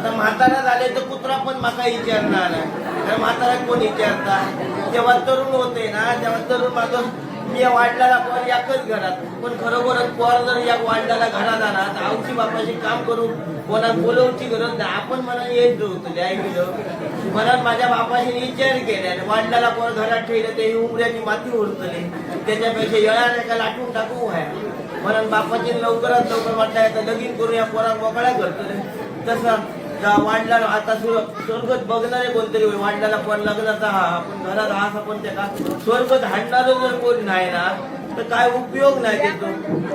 आता म्हातारा झाले तर कुत्रा पण माका विचारणार तर म्हातारा कोण विचारता जेव्हा तरुण होते ना तेव्हा तरुण माझं मी या वाढलेला पोर याकच घरात. पण खरोखरच पोर जर या वाढलेला घरात आला तर आमची बापाशी काम करू कोणाक बोलवची गरज नाही. आपण मला येत होतं ऐकलं म्हणून माझ्या बापाशी विचार केला वाढलेला पोर घरात ठेवलं ते उमऱ्याची माती उरतली त्याच्यापेक्षा येणार एका लाटून टाकू व्हाय म्हणून बापाची लवकरात लवकर वाटलं तर लगीन करून या पोरात मोकळ्या करतले तसं वाढला आता स्वर्ग स्वर्गत बघणारे कोणतरी होय. पण लग्नाचा हा आपण घरात हा असं पण त्याला स्वर्गत हाणणारं जर कोण नाही ना तर काय उपयोग नाही त्याचा?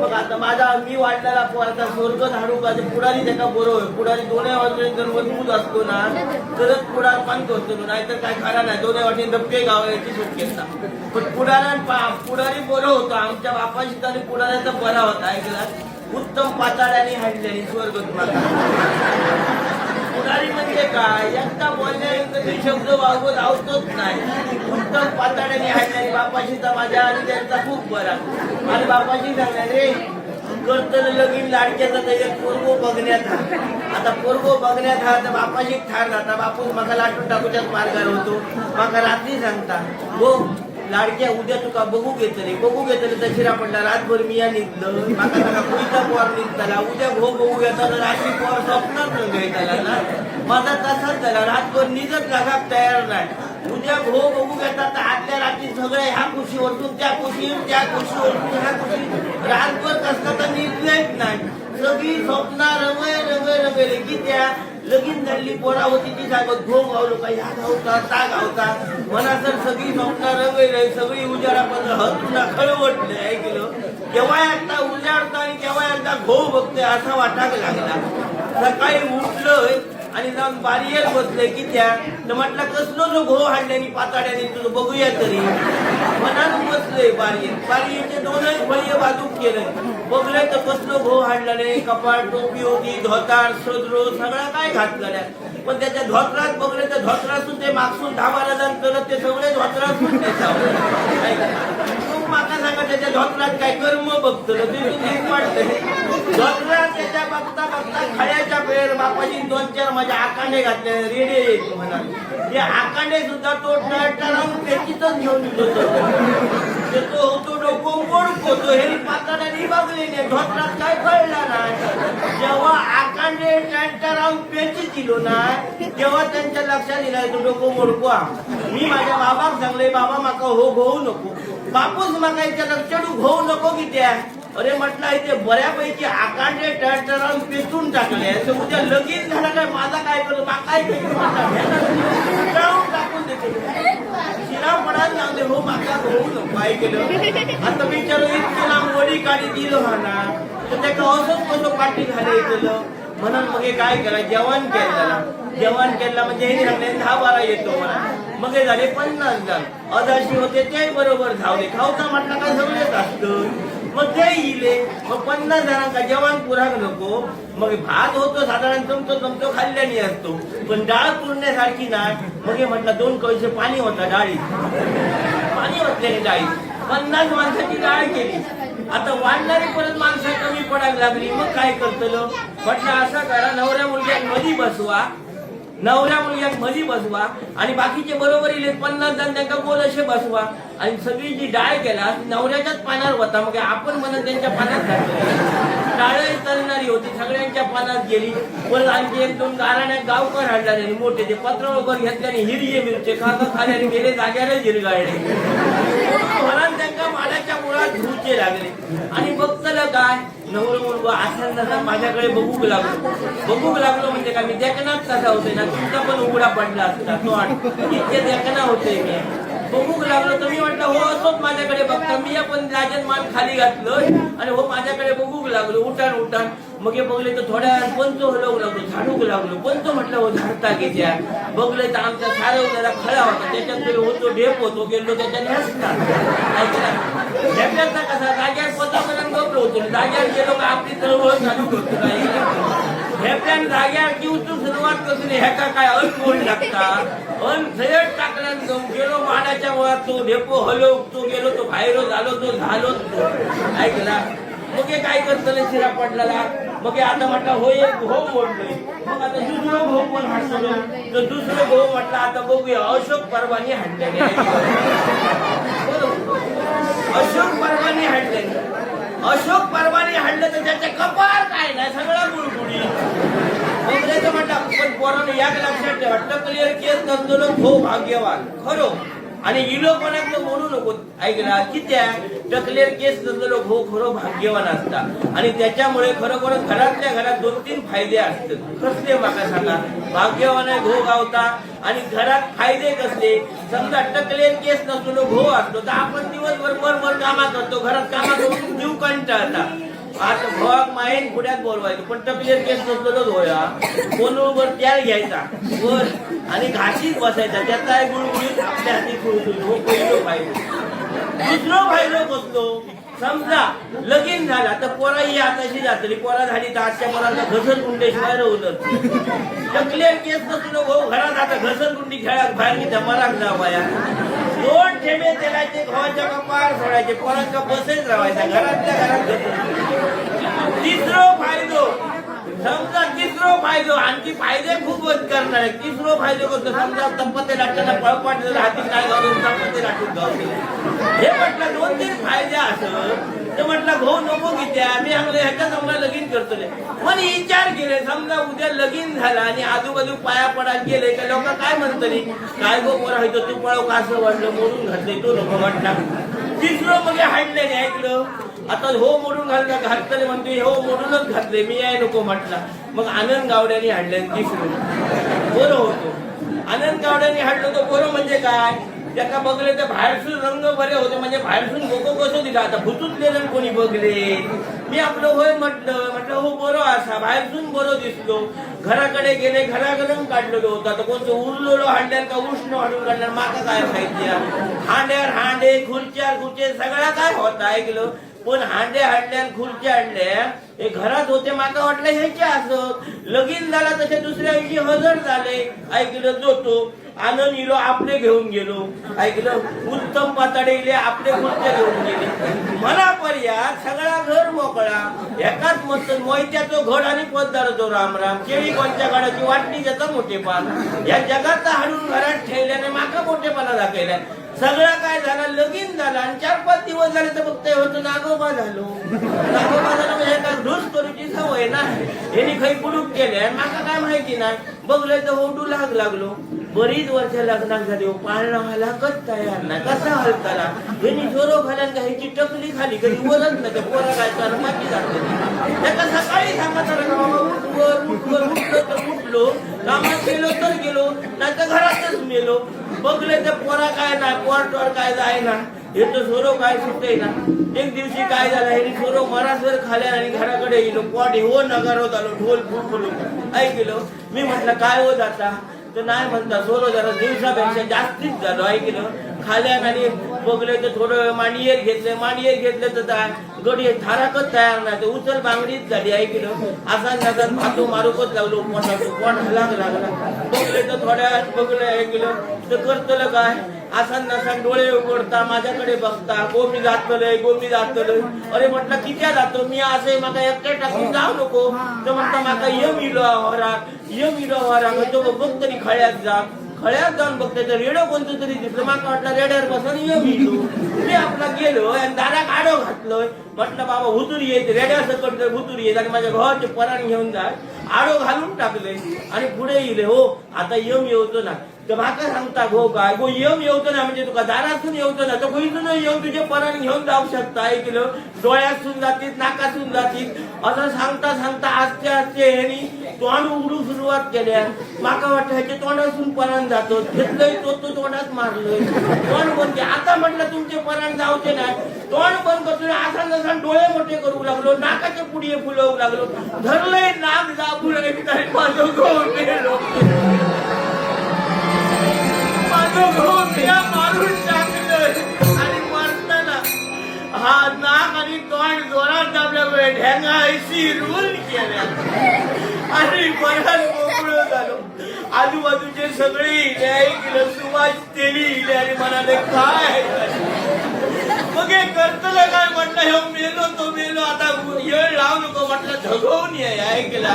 मग आता माझा मी वाढलेला आता स्वर्गत हाडू का पुढारी त्याला बरोबर पुढारी दोन्ही वाजले जर मजबूत असतो ना तरच पुढार पण करतो नाहीतर काय खरा नाही. दोन्ही वाटे धपके गावायची शक्यता पण पुढाऱ्या पुढारी बरं होतं. आमच्या बापाशी तरी पुढाऱ्याचा बरा होता ऐकला? उत्तम पाताळ्याने हाडल्याने स्वर्गत माता. पुढारी म्हणजे काय? एकटा बोलण्यायोग्य शब्द वागवत आवतोच नाही. उत्तम पाताड्याने हाडणारी बापाशी तर माझ्या आणि त्यांचा खूप बरा. आणि बापाशी सांगणार रे करतल लगीन लाडक्याचा तर एक पोरगो बघण्यात आता पोरगो बघण्यात हा तर बापाशी ठार जाता बापूस माका लाटून टाकूच्याच मार्गावर होतो. माका रात्री सांगता हो लाडक्या उद्या तुका बघू घेतले. बघू घेतले तर शिरा पडला. रातभर मिया निघलं. माका पुढचा पोर निघताला. उद्या भो बघू घेता तर रात्री पोर स्वप्नात घेताला ना? माझा तसाच झाला. रातभर निजत लागाक तयार नाही. उद्या भो बघू घेता तर आदल्या रात्री सगळे ह्या खुशी वरतून त्या खुशी त्या खुशी वरतून ह्या खुशी. रातभर कसला तर निघलेच नाही. सगळी स्वप्ना रमय रमय रमयले की त्या लगीन झाली पोरा होती ती सांगत घो गावलो का ह्या गावता ता गावता मना तर सगळी स्वप्न रमय सगळी उजाडा पण हतुना खळवटले ऐकलं? केव्हा एकदा उजाडतो आणि केव्हा एकदा घो बघतोय असा वाटाक लागला. सकाळी उठलोय आणि जाऊन बारियर बसले की त्या तर म्हटलं कसलो जो घो हाडल्याने पाताड्याने तुझं बघूया तरी. मनात बसलोय बारियर बारियरचे दोनच फळी बाजूक केलं बघले तर कसलो घो हाडलेले कपाळ टोपी होती धोतार सदरो सगळं काय घातलेल्या पण त्याच्या धोत्रात बघले तर धोत्रातून ते मागसून दहा बारा जण करत ते सगळे धोत्रातून माका सांगा त्याच्या धोत्रात काय कर्म बघतो तिथून वाटतंय धोत्रात त्याच्या बघता बघता खड्याच्या पेर बापाची दोन चार माझ्या आकांडे घातले. रेडे म्हणा ते आकांडे सुद्धा तो टळटळावून त्याचीच घेऊन येतो तो होतो डोको हे धोत्रात काय कळलं नाही जेव्हा आकांडे टळटळावून पेची दिलो ना तेव्हा त्यांच्या लक्षात येणार तो डोको मोडको मी माझ्या बाबाक सांगले बाबा माका हो होऊ नको. बापूस माका याच्या लक्षात होऊ नको की त्या. अरे म्हटलं इथे बऱ्यापैकी आकांडे टळटळावून पेटून टाकले. तर उद्या लगीन झाला काय? माझा काय करतो मा काय पेटून टाकून देतो शिरा पडायला लागले हो माका होऊ नको काय केलं? आता बिचारो इतके लांब वडी काढी दिलो हा ना तर त्याला असंच कसं पाठी घाले केलं म्हणून मग काय करा? जेवण केलं. जेवण केलं म्हणजे हे सांगले दहा बारा येतो मला मग झाले पन्नास जण. अदाशी होते ते बरोबर धावले खावता म्हटलं काय सगळेच असतं? मग ते इले मग पन्नास जणांका जेवण पुराक नको. मग भात होतो साधारण चमचो चमचो खाल्ल्याने असतो पण डाळ पुरण्यासारखी नाही मग हे म्हटलं दोन कळशे पाणी होता डाळीत. पाणी होतल्याने डाळीत. पन्नास माणसाची डाळ केली. आता वाढणारी परत माणसं कमी पडायला लागली. मग काय करतलो? म्हटलं असं करा नवऱ्या मुलग्यात मधी बसवा. नवऱ्या मुलग्याक मधी बसवा आणि बाकीचे बरोबर इले पन्नास जण त्यांना गोल असे बसवा. आणि सगळी जी डाळ केला नवऱ्याच्याच पानावर होता. मग आपण म्हणत त्यांच्या पानात घातलं डाळ तळणारी होती सगळ्यांच्या पानात गेली. पण आणखी एक दोन गाराण्या गावकर हाडला त्यांनी मोठे ते पत्र वगैरे घेतल्याने हिरये मिरचे खाता खाल्याने गेले जाग्याला हिरगाळले म्हणून त्यांना माडाच्या मुळात धुचे लागले. आणि बघतलं काय? नवर मुलगा असा माझ्याकडे बघूक लागलो. बघूक लागलो म्हणजे काय? मी देखनाच कसा होते ना तुमचा पण उघडा पडला असता तो इतके देखना होते मी. बघूक लागलो तर मी म्हटलं हो असोच माझ्याकडे बघता. मी पण लाजन मान खाली घातलं आणि हो माझ्याकडे बघूक लागलो. उठाण उठाण. मग हे बघले तर थोड्या वेळात पंचो हलवू लागलो झाडूक लागलो. पंच म्हटलं हो झाडता घेत्या. बघले तर आमचा सारवलेला खळा होता. त्याच्यात तरी होतो ढेप होतो गेलो त्याच्याने हसतात ढेपल्याचा कसा जाग्यावर पंतप्रधान गप्प होतो. जाग्यावर गेलो का आपली चळवळ चालू करतो काही ढेपल्यान जाग्यावर की उचलून सुरुवात करून ह्याचा काय अन बोल लागता? अन सयट टाकल्यान जाऊन गेलो माडाच्या वर तो ढेपो हलो तो गेलो तो बाहेर झालो तो झालो तो. ऐकला? मग हे काय करतले शिरा पडलेला. मग आता म्हटलं हो एक मग आता दुसरं भाऊ पण हाणलो तर दुसरं भाऊ म्हटलं आता बघूया अशोक परवानी हाणलेले अशोक परवानी हाणले अशोक परवानी हाणलं तर त्याच्या कपार काय नाही सगळा गुळगुळी. मग त्याचं म्हटलं पण पोरानं याक लक्षात ठेवा टकलेर केस करतो ना भाऊ भाग्यवान. खरो. आणि इलो कोणाकडे म्हणू नको. ऐकला कित्या टकलेर केस नसलेलो भो हो खरो भाग्यवान असता आणि त्याच्यामुळे खरोखर घरातल्या घरात दोन तीन फायदे असतात. कसले माका सांगा? भाग्यवान आहे घो गावता आणि घरात फायदे कसले? समजा टकलेर केस नसलेलो घो हो असतो तर आपण दिवसभर मरमर कामा करतो. घरात कामा करून जीव कंटाळता. आता भग माहीन पुढ्यात बोलवायचं. पण टकलेर केस नसलेलोच होया कोणवर त्यार घ्यायचा? वर. आणि घाशीत बसायचा. त्यात काय गुळगुळीत आपल्या हाती गुळगुळी हो पहिलो फायदो दुसरो फायदो कसलो समजा लगीन झाला तर पोरा ही आताशी जातली पोरा झाली तर आजच्या पोराला घसर कुंडेशिवाय रवलं टकलेर केस नसलो भाऊ घरात आता घसर गुंडी खेळात बाहेर की धमाराक जा बाया. दोन ठेमे तेलाचे गव्हाच्या कपार सोडायचे? पोरांचा बसेच राहायचा घरातल्या घरात तिसरो फायदो समजा तिसरो फायदो आणखी फायदे खूप करणार. आहे तिसरो फायदो कसं समजा तपते लाटताना पळपाट जर हाती काय घालून तपते लाटून जाऊ हे म्हटलं दोन तीन फायदे असं ते म्हटलं भाऊ नको कित्या मी आम्हाला ह्याच्या समजा लगीन करतो पण विचार केले समजा उद्या लगीन झाला आणि आजूबाजू पाया पडायला गेले का लोक काय म्हणतली काय गो पोरा आहे तू पळव असं वाटलं मोडून घातले तो नको म्हटला. तिसरं मग हाडले ऐकलं? आता हो मोडून घालता घातले म्हणते हो मोडूनच घातले मी आहे नको म्हटला. मग आनंद गावड्याने हाडले तिसरं. बरं होतो. आनंद गावड्याने हाडलं तो बरं म्हणजे काय? त्याका बघले तर बाहेरसून रंग बरे होते म्हणजे बाहेरसून गोको कसं दिला आता भुतूतले जण कोणी बघले. मी आपलं होय म्हटलं म्हटलं हो बरो असा बाहेरसून बरो दिसलो. घराकडे गेले घराकडून काढलेलो होता. तर कोणतं उरलेलो हांड्यार का उष्ण हाडून काढणार माका काय माहिती हांड्यार हांडे खुर्च्या खुर्चे सगळा काय होता ऐकलं? पण हांडे हाडल्यान खुर्च्या हाडल्या हे घरात होते माका वाटलं ह्याचे असत लगीन झाला तसे दुसऱ्या दिवशी हजर झाले. ऐकलं जोतो. आनंद इलो आपले घेऊन गेलो. ऐकलं उत्तम पाताडे आपले खुर्च्या घेऊन गेले? मला पर्याय सगळा घर मोकळा. एकाच मस्त मोहित्याचं घड आणि पददाराचो राम राम केळी कोणत्या घडाची वाटणी त्याचा मोठेपण. या जगाचा हाडून घरात ठेवल्याने माका मोठेपणा दाखवल्या. सगळा काय झाला लगीन झाला आणि चार पाच दिवस झाले तर फक्त होतो नागोबा झालो नागोबा झालो म्हणजे काय ढोस करूची सवय ना यांनी खै पुडूक केले माका काय माहिती नाही. बघलं तर ओढू लाग लागलो. बरीच वर्ष लग्नात झाली पाळणा व्हायला तयार नाही कसा हलताना यांनी जोरो घालायला का ह्याची टकली खाली कधी वरच नाही पोरा काय कर माती जाते सकाळी सांगत का बाबा उठलो तर उठलो. कामात गेलो तर गेलो नाही तर घरातच मेलो. बघले तर पोरा काय ना पोरटोर काय जाय ना हे तर झोरो काय सुटतंय ना. एक दिवशी काय झालं हे झोरो मरासर खाल्या आणि घराकडे गेलो. पोट हो नगार होत आलो ढोल फुटलो. ऐकलो मी म्हटलं काय हो जाता तर नाही म्हणता सोलो जरा दिवसापेक्षा जास्तीच झालो ऐकलं खाल्या आणि बघले तर थोडं मांडियर घेतले मांडियर घेतले तर काय गडी थाराकच तयार नाही. तर उचल बांगडीच झाली ऐकलं. असा नगर भातो मारूकच लागलो पोटातो कोण हलाक लागला. बघले तर थोड्या बघलं ऐकलं. तर करतलं काय? असा नसा डोळे उघडता माझ्याकडे बघता. गोमी जातलंय गोमी जातलंय अरे म्हटलं किती जातो? मी असं माका एकटे टाकून जाऊ नको. तर म्हणता माका यम इलो आवारा यम इलो आवारा. म्हणतो बघ तरी खळ्यात जा. खळ्यात जाऊन बघते तर रेडो कोणतं तरी दिसलं. माका वाटलं रेड्यावर बसून यम इलो मी आपला गेलो आणि दारात आडो घातलोय. म्हटलं बाबा हुतूर येत रेड्या सकट हुतूर येत आणि माझ्या घराचे पराण घेऊन जाय आडो घालून टाकले. आणि पुढे येले हो आता यम येवतो ना. तर म्हाका सांगता गो काय गो यम येवचो ना म्हणजे तुका दारासून येवचो ना तर खंयसून येवन तुजे पराण घेवन जावंक शकता एक किलो दोळ्यासून जातीत नाकासून जातीत असं सांगता सांगता आजचे आजचे ह्यानी तोंड उघडू सुरवात केल्या माका वाटतं ह्याच्या तोंडासून पराण जातो घेतलंय तो तो तोंडात मारलोय तोंड बंद आता म्हटलं तुमचे पराण जावचे ना तोंड बंद करतो आसान आसान डोळे मोठे करू लागलो नाकाचे पुढे फुलवू लागलो धरलंय नाक दाबू लागले माझं गोड आणि परत मोकळं झालो आजूबाजूचे सगळे इले ऐकलं सुवास तेली इले आणि म्हणाले काय मग हे करतलं काय म्हटलं हे मेलो तो मेलो आता येळ लावू नको म्हटलं झगवून ये ऐकला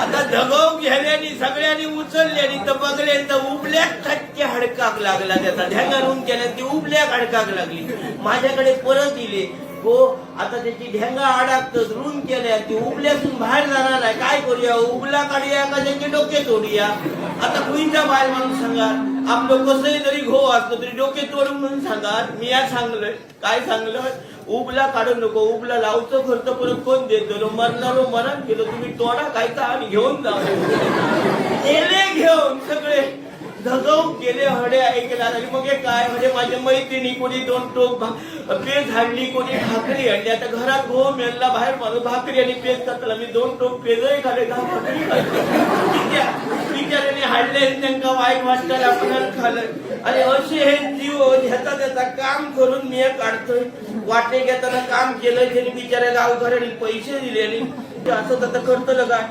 आता झगव घ्याल्यानी सगळ्यांनी उचलल्यानी तर बघले तर उबल्याक टक्के हडकाक लागला त्याचा. ढ्यांगारून केल्या ती उबल्याक हडकाक लागली. माझ्याकडे परत दिले. हो आता त्याची ढेंगा अडकत रून केल्या ती उबल्यातून बाहेर जाणार आहे. काय करूया? उबला काढूया का? त्याचे डोके तोडूया? आता कुईचा बाहेर म्हणून सांगा आपलं कसंही जरी घो असलं तरी डोके तोडून म्हणून सांगा मी या सांगलोय. काय सांगलं उबला काढू नको उबला लावचं खर्च परत कोण देतो मरणारो मरण केलं तुम्ही तोडा काय का आणि घेऊन जा. गेले घेऊन सगळे. धगव गेले हडे ऐकला. आणि मग हे काय? म्हणजे माझ्या मैत्रिणी कोणी दोन टोक भा- पेज हाडली कोणी भाकरी आणली आता घरात घो मेलला बाहेर माणूस भाकरी आणि पेज खातला मी दोन टोक पेजही खाले का भाकरी खाल्ली. बिचाऱ्याने हाडले त्यांना वाईट वाटतं आपण खालं आणि असे हे जीव घेता त्याचा काम करून मी काढतोय. वाटे घेताना काम केलं त्यांनी बिचाऱ्या गावकऱ्यांनी पैसे दिले आणि असं आता करतलं काय?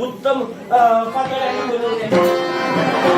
उत्तम पातळ्याने बनवले